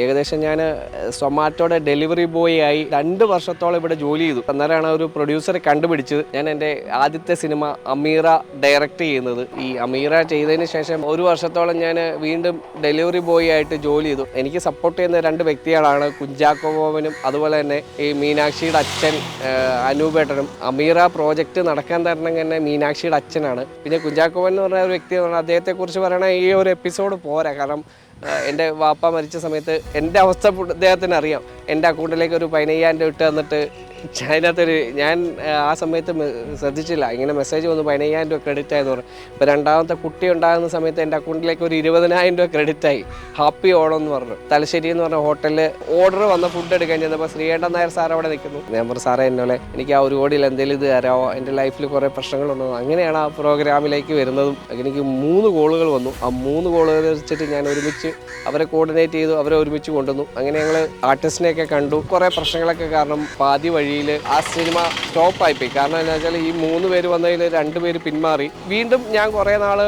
ഏകദേശം ഞാൻ സൊമാറ്റോയുടെ delivery boy ആയി രണ്ട് വർഷത്തോളം ഇവിടെ ജോലി ചെയ്തു. അന്നേരമാണ് ഒരു പ്രൊഡ്യൂസറെ കണ്ടുപിടിച്ചത്. ഞാൻ എന്റെ ആദ്യത്തെ സിനിമ അമീറ ഡയറക്റ്റ് ചെയ്യുന്നത്. ഈ അമീറ ചെയ്തതിന് ശേഷം ഒരു വർഷത്തോളം ഞാൻ വീണ്ടും ഡെലിവറി ബോയ് ആയിട്ട് ജോലി ചെയ്തു. എനിക്ക് സപ്പോർട്ട് ചെയ്യുന്ന രണ്ട് വ്യക്തികളാണ് കുഞ്ചാക്കോ ബോബനും അതുപോലെ തന്നെ ഈ മീനാക്ഷിയുടെ അച്ഛൻ അനൂപേട്ടനും. അമീറ പ്രോജക്റ്റ് നടക്കാൻ തരണം തന്നെ മീനാക്ഷിയുടെ അച്ഛനാണ്. പിന്നെ കുഞ്ചാക്കോവൻ എന്ന് പറഞ്ഞ ഒരു വ്യക്തി അദ്ദേഹത്തെക്കുറിച്ച് പറയണ ഈ ഒരു എപ്പിസോഡ് പോരാ. കാരണം എന്റെ വാപ്പ മരിച്ച സമയത്ത് എന്റെ അവസ്ഥ അദ്ദേഹത്തിന് അറിയാം എന്റെ അക്കൗണ്ടിലേക്ക് ഒരു പതിനയ്യായിരം രൂപ ഇട്ട് തന്നിട്ട് അതിനകത്തൊരു ഞാൻ ആ സമയത്ത് ശ്രദ്ധിച്ചില്ല. ഇങ്ങനെ മെസ്സേജ് വന്നു പതിനയ്യായിരം രൂപ ക്രെഡിറ്റ് ആയെന്ന് പറഞ്ഞു. ഇപ്പോൾ രണ്ടാമത്തെ കുട്ടി ഉണ്ടാകുന്ന സമയത്ത് എന്റെ അക്കൗണ്ടിലേക്ക് ഒരു ഇരുപതിനായിരം രൂപ ക്രെഡിറ്റ് ആയി. ഹാപ്പി ഓണം എന്ന് പറഞ്ഞു. തലശ്ശേരി എന്ന് പറഞ്ഞ ഹോട്ടലിൽ ഓർഡർ വന്ന ഫുഡ് എടുക്കാൻ ചെന്നപ്പോൾ ശ്രീകണ്ഠൻ നായർ സാർ അവിടെ നിൽക്കുന്നു. ഞാൻ പറഞ്ഞു സാറേ എന്നോലെ എനിക്ക് ആ ഒരു കോടിയിൽ എന്തെങ്കിലും ഇത് തരാമോ? എന്റെ ലൈഫിൽ കുറേ പ്രശ്നങ്ങളുണ്ടോ. അങ്ങനെയാണ് ആ പ്രോഗ്രാമിലേക്ക് വരുന്നതും. എനിക്ക് മൂന്ന് കോളുകൾ വന്നു. ആ മൂന്ന് കോളുകൾ വെച്ചിട്ട് ഞാൻ ഒരുമിച്ച് അവരെ കോർഡിനേറ്റ് ചെയ്തു അവരെ ഒരുമിച്ച് കൊണ്ടുവന്നു. അങ്ങനെ ഞങ്ങൾ ആർട്ടിസ്റ്റിനെയൊക്കെ കണ്ടു. കുറേ പ്രശ്നങ്ങളൊക്കെ കാരണം പാതി വഴിയിൽ ആ സിനിമ സ്റ്റോപ്പ് ആയിപ്പോയി കാരണം എന്താ വെച്ചാൽ ഈ മൂന്ന് പേര് വന്നതിൽ രണ്ട് പേര് പിന്മാറി. വീണ്ടും ഞാൻ കുറേ നാൾ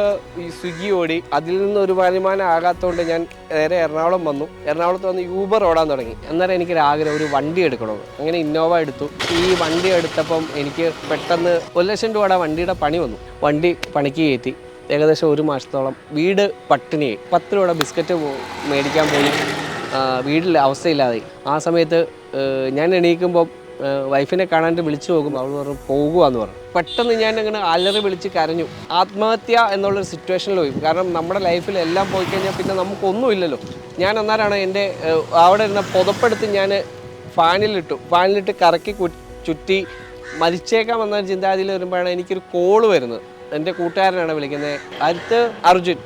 ഈ സ്വിഗ്ഗി ഓടി. അതിൽ നിന്ന് ഒരു വരുമാനം ആകാത്തതുകൊണ്ട് ഞാൻ നേരെ എറണാകുളം വന്നു. എറണാകുളത്ത് വന്ന് യൂബർ ഓടാൻ തുടങ്ങി. അന്നേരം എനിക്കൊരു ആഗ്രഹം ഒരു വണ്ടി എടുക്കണമെന്ന്. അങ്ങനെ ഇന്നോവ എടുത്തു. ഈ വണ്ടി എടുത്തപ്പം എനിക്ക് പെട്ടെന്ന് ഒരു ലക്ഷം രൂപയുടെ വണ്ടിയുടെ പണി വന്നു. വണ്ടി പണിക്ക് കയറ്റി. ഏകദേശം ഒരു മാസത്തോളം വീട് പട്ടിണി പത്ത് രൂപയുടെ ബിസ്ക്കറ്റ് മേടിക്കാൻ പോയി. വീട്ടിൽ അവസ്ഥയില്ലാതെ ആ സമയത്ത് ഞാൻ എണീക്കുമ്പോൾ വൈഫിനെ കാണാണ്ട് വിളിച്ചു പോകുമ്പോൾ അവൾ പറഞ്ഞു പോകുക എന്ന് പറഞ്ഞു. പെട്ടെന്ന് ഞാൻ അങ്ങനെ അലറി വിളിച്ച് കരഞ്ഞു. ആത്മഹത്യ എന്നുള്ളൊരു സിറ്റുവേഷനിൽ പോയി. കാരണം നമ്മുടെ ലൈഫിൽ എല്ലാം പോയി കഴിഞ്ഞാൽ പിന്നെ നമുക്കൊന്നുമില്ലല്ലോ. ഞാൻ അന്നേരമാണ് എന്റെ അവിടെ ഇരുന്ന പുതപ്പെടുത്ത് ഞാൻ ഫാനിലിട്ടു. ഫാനിലിട്ട് കറക്കി ചുറ്റി മരിച്ചേക്കാം എന്ന ചിന്താഗതിയിൽ വരുമ്പോഴാണ് എനിക്കൊരു കോൾ വരുന്നത്. എന്റെ കൂട്ടുകാരനാണ് വിളിക്കുന്നത് അടുത്ത് അർജുൻ.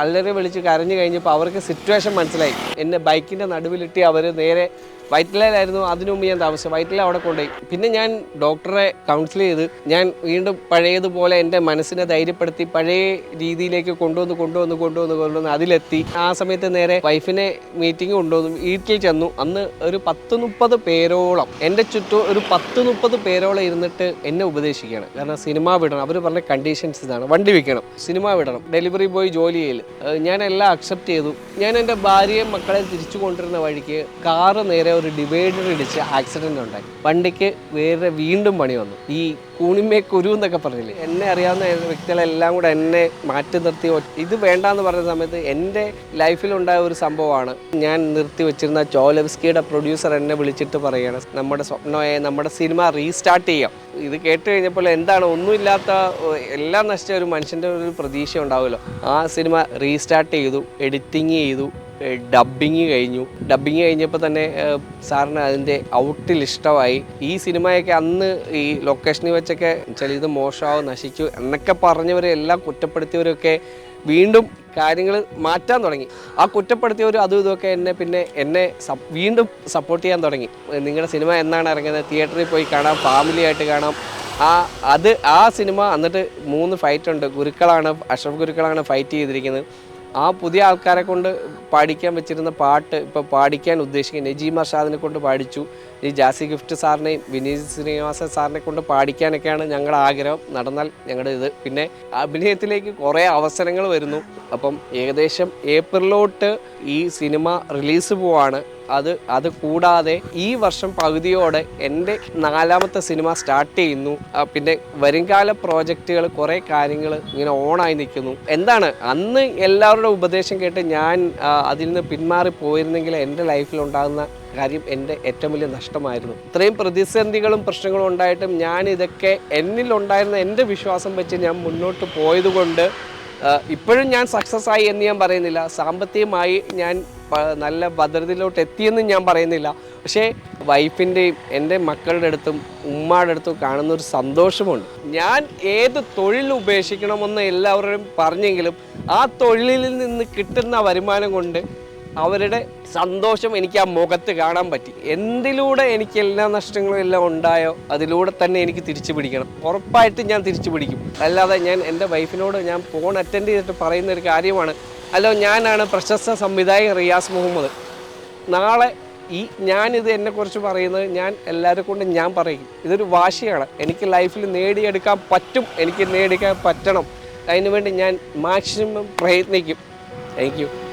അല്ലറി വിളിച്ച് കരഞ്ഞു കഴിഞ്ഞപ്പോൾ അവർക്ക് സിറ്റുവേഷൻ മനസ്സിലായി. എന്നെ ബൈക്കിന്റെ നടുവിലിട്ട് അവർ നേരെ വൈറ്റിലയിലായിരുന്നു അതിനു മുമ്പ് ഞാൻ താമസിച്ചത്. വൈറ്റില അവിടെ കൊണ്ടുപോയി. പിന്നെ ഞാൻ ഡോക്ടറെ കൗൺസിൽ ചെയ്ത് ഞാൻ വീണ്ടും പഴയതുപോലെ എന്റെ മനസ്സിനെ ധൈര്യപ്പെടുത്തി പഴയ രീതിയിലേക്ക് കൊണ്ടുവന്ന് കൊണ്ടുവന്ന് കൊണ്ടുവന്ന് കൊണ്ടുവന്ന് അതിലെത്തി. ആ സമയത്ത് നേരെ വൈഫിനെ മീറ്റിംഗ് കൊണ്ടുവന്നു. വീട്ടിൽ ചെന്നു. അന്ന് ഒരു പത്ത് മുപ്പത് പേരോളം. എന്റെ ചുറ്റും ഒരു പത്ത് മുപ്പത് പേരോളം ഇരുന്നിട്ട് എന്നെ ഉപദേശിക്കുകയാണ്. കാരണം സിനിമ വിടണം. അവർ പറഞ്ഞ കണ്ടീഷൻസ് ഇതാണ്. വണ്ടി വിൽക്കണം. സിനിമ വിടണം. ഡെലിവറി ബോയ് ജോലി ചെയ്യൽ ഞാൻ എല്ലാം അക്സെപ്റ്റ് ചെയ്തു. ഞാൻ എന്റെ ഭാര്യയും മക്കളെ തിരിച്ചു കൊണ്ടിരുന്ന വഴിക്ക് കാറ് നേരെ ഒരു ഡിവൈഡർ ഇടിച്ച് ആക്സിഡന്റ് ഉണ്ടായി. വണ്ടിക്ക് വേറെ വീണ്ടും പണി വന്നു. ഈ കൂണിമേ കുരു എന്നൊക്കെ പറഞ്ഞില്ലേ? എന്നെ അറിയാവുന്ന വ്യക്തികളെല്ലാം കൂടെ എന്നെ മാറ്റി നിർത്തി ഇത് വേണ്ടാന്ന് പറഞ്ഞ സമയത്ത് എന്റെ ലൈഫിലുണ്ടായ ഒരു സംഭവമാണ്. ഞാൻ നിർത്തി വെച്ചിരുന്ന ചോലവ്സ്കിയുടെ പ്രൊഡ്യൂസർ എന്നെ വിളിച്ചിട്ട് പറയുകയാണ് നമ്മുടെ സ്വപ്നമായ നമ്മുടെ സിനിമ റീസ്റ്റാർട്ട് ചെയ്യാം. ഇത് കേട്ട് കഴിഞ്ഞപ്പോൾ എന്താണ്? ഒന്നുമില്ലാത്ത എല്ലാം നശിച്ച ഒരു മനുഷ്യന്റെ ഒരു പ്രതീക്ഷ ഉണ്ടാവുമല്ലോ. ആ സിനിമ റീസ്റ്റാർട്ട് ചെയ്തു എഡിറ്റിങ് ചെയ്തു. ഡബിങ് കഴിഞ്ഞു. ഡബിങ് കഴിഞ്ഞപ്പോൾ തന്നെ സാറിന് അതിന്റെ ഔട്ടിൽ ഇഷ്ടമായി. ഈ സിനിമയൊക്കെ അന്ന് ഈ ലൊക്കേഷനിൽ വെച്ചൊക്കെ ചില ഇത് മോശമാവും നശിച്ചു എന്നൊക്കെ പറഞ്ഞവരെ എല്ലാം കുറ്റപ്പെടുത്തിയവരൊക്കെ വീണ്ടും കാര്യങ്ങൾ മാറ്റാൻ തുടങ്ങി. ആ കുറ്റപ്പെടുത്തിയവർ അതും ഇതൊക്കെ എന്നെ പിന്നെ എന്നെ വീണ്ടും സപ്പോർട്ട് ചെയ്യാൻ തുടങ്ങി. നിങ്ങളുടെ സിനിമ എന്നാണ് ഇറങ്ങുന്നത്? തിയേറ്ററിൽ പോയി കാണാം ഫാമിലി ആയിട്ട് കാണാം. ആ അത് ആ സിനിമ എന്നിട്ട് മൂന്ന് ഫൈറ്റ് ഉണ്ട്. ഗുരുക്കളാണ് അഷ്റഫ് ഗുരുക്കളാണ് ഫൈറ്റ് ചെയ്തിരിക്കുന്നത്. ആ പുതിയ ആൾക്കാരെ കൊണ്ട് പാടിക്കാൻ വെച്ചിരുന്ന പാട്ട് ഇപ്പോൾ പാടിക്കാൻ ഉദ്ദേശിക്കുന്നത് നജീം അർഷാദിനെ കൊണ്ട് പാടിച്ചു. ഈ ജാസി ഗിഫ്റ്റ് സാറിനെയും വിനീത് ശ്രീനിവാസ സാറിനെ കൊണ്ട് പാടിക്കാനൊക്കെയാണ് ഞങ്ങളുടെ ആഗ്രഹം. നടന്നാൽ ഞങ്ങളുടെ ഇത്. പിന്നെ അഭിനയത്തിലേക്ക് കുറേ അവസരങ്ങൾ വരുന്നു. അപ്പം ഏകദേശം ഏപ്രിലോട്ട് ഈ സിനിമ റിലീസ് പോവാണ്. അത് അത് കൂടാതെ ഈ വർഷം പകുതിയോടെ എന്റെ നാലാമത്തെ സിനിമ സ്റ്റാർട്ട് ചെയ്യുന്നു. പിന്നെ വരുംകാല പ്രോജക്റ്റുകൾ കുറേ കാര്യങ്ങൾ ഇങ്ങനെ ഓണായി നിൽക്കുന്നു. എന്താണ്? അന്ന് എല്ലാവരുടെ ഉപദേശം കേട്ട് ഞാൻ അതിൽ നിന്ന് പിന്മാറി പോയിരുന്നെങ്കിൽ എന്റെ ലൈഫിൽ ഉണ്ടാകുന്ന കാര്യം എന്റെ ഏറ്റവും വലിയ നഷ്ടമായിരുന്നു. ഇത്രയും പ്രതിസന്ധികളും പ്രശ്നങ്ങളും ഉണ്ടായിട്ടും ഞാൻ ഇതൊക്കെ എന്നിലുണ്ടായിരുന്ന എന്റെ വിശ്വാസം വെച്ച് ഞാൻ മുന്നോട്ട് പോയതുകൊണ്ട് ഇപ്പോഴും ഞാൻ സക്സസ് ആയി എന്ന് ഞാൻ പറയുന്നില്ല. സാമ്പത്തികമായി ഞാൻ നല്ല ഭദ്രതയിലോട്ട് എത്തിയെന്ന് ഞാൻ പറയുന്നില്ല. പക്ഷേ വൈഫിന്റെയും എന്റെ മക്കളുടെ അടുത്തും ഉമ്മയുടെ അടുത്തും കാണുന്ന ഒരു സന്തോഷമുണ്ട്. ഞാൻ ഏത് തൊഴിൽ ഉപേക്ഷിക്കണമെന്ന് എല്ലാവരും പറഞ്ഞെങ്കിലും ആ തൊഴിലിൽ നിന്ന് കിട്ടുന്ന വരുമാനം കൊണ്ട് അവരുടെ സന്തോഷം എനിക്ക് ആ മുഖത്ത് കാണാൻ പറ്റി. എന്തിലൂടെ എനിക്ക് എല്ലാ നഷ്ടങ്ങളും എല്ലാം ഉണ്ടായോ അതിലൂടെ തന്നെ എനിക്ക് തിരിച്ചു പിടിക്കണം. ഉറപ്പായിട്ടും ഞാൻ തിരിച്ചു പിടിക്കും. അല്ലാതെ ഞാൻ എന്റെ വൈഫിനോട് ഞാൻ ഫോൺ അറ്റൻഡ് ചെയ്തിട്ട് പറയുന്ന ഒരു കാര്യമാണ് ഹലോ ഞാനാണ് പ്രശസ്ത സംവിധായകൻ റിയാസ് മുഹമ്മദ്. നാളെ ഈ ഞാനിത് എന്നെക്കുറിച്ച് പറയുന്നത് ഞാൻ എല്ലാവരും കൊണ്ടും ഞാൻ പറയും. ഇതൊരു വാശിയാണ്. എനിക്ക് ലൈഫിൽ നേടിയെടുക്കാൻ പറ്റും. എനിക്ക് നേടിയെടുക്കാൻ പറ്റണം. അതിനുവേണ്ടി ഞാൻ മാക്സിമം പ്രയത്നിക്കും. താങ്ക്